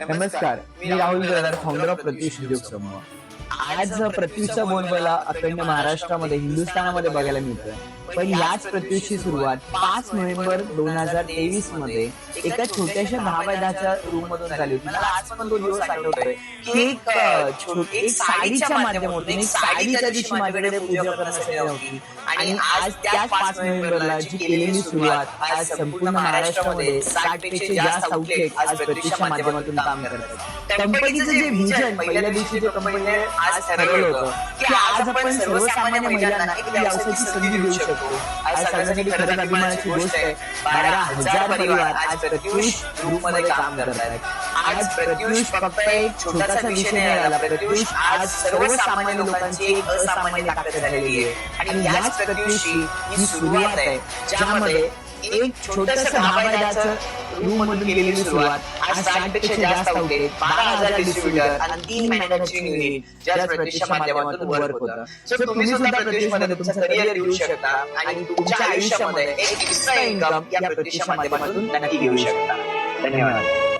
नमस्कार. मी Rahul brother founder of Pratyush Udyog Samuh. आज प्रत्युषचा बोलबाला अखंड महाराष्ट्रामध्ये हिंदुस्थानामध्ये बघायला मिळतोय. पण याच प्रत्युषची सुरुवात पाच नोव्हेंबर दोन हजार तेवीसमध्ये एका छोट्याशा दहा बाय दहाच्या रूम मधून झाली होती. मला आज पण तो दिवस आठवतोय. एक अ, छोटी एक साडीच्या माध्यमातून एक साडी त्या दिवशी माझ्याकडे पूजा करण्यासाठी होती. आणि आज त्याच पाच नोव्हेंबरला जी केलेली सुरुवात आज संपूर्ण महाराष्ट्रामध्ये साठपेक्षा जास्त आउटलेट आज प्रत्युषच्या माध्यमातून काम करतात कंपनीचं जे विजन पहिल्या दिवशी जे कंपनीने आज ठरवलं होतं. की आज आपण सर्वसामान्य महिलांना एक व्यवसायाची संधी देऊ शकतो. आज सगळ्यांसाठी खरंच अभिमानाची गोष्ट आहे. बारा हजार परिवार आज प्रत्युष ग्रुपमध्ये काम करत आहेत. आज प्रत्युष फक्त एक छोटासा विषय नाही आला प्रत्युष आज सर्वसामान्य लोकांची एक असामान्य ताकद झालेली आहे. आणि याच प्रत्युषची ही सुरुवात आहे. ज्यामध्ये एक छोटस दहाबायदाचं रूम मधून केलेली सुरुवात. आज साठपेक्षा जास्त होते बारा हजार डिस्ट्रीब्युटर आणि तीन मॅन्युफॅक्चरिंग युनिट ज्या प्रत्यक्ष माध्यमातून वर्क होतं. सो तुम्ही सुद्धा प्रत्यक्ष तुमचं करिअर घेऊ शकता आणि तुमच्या आयुष्यामध्ये एक एक्स्ट्रा इन्कम या प्रत्यक्ष माध्यमातून नक्की घेऊ शकता. धन्यवाद.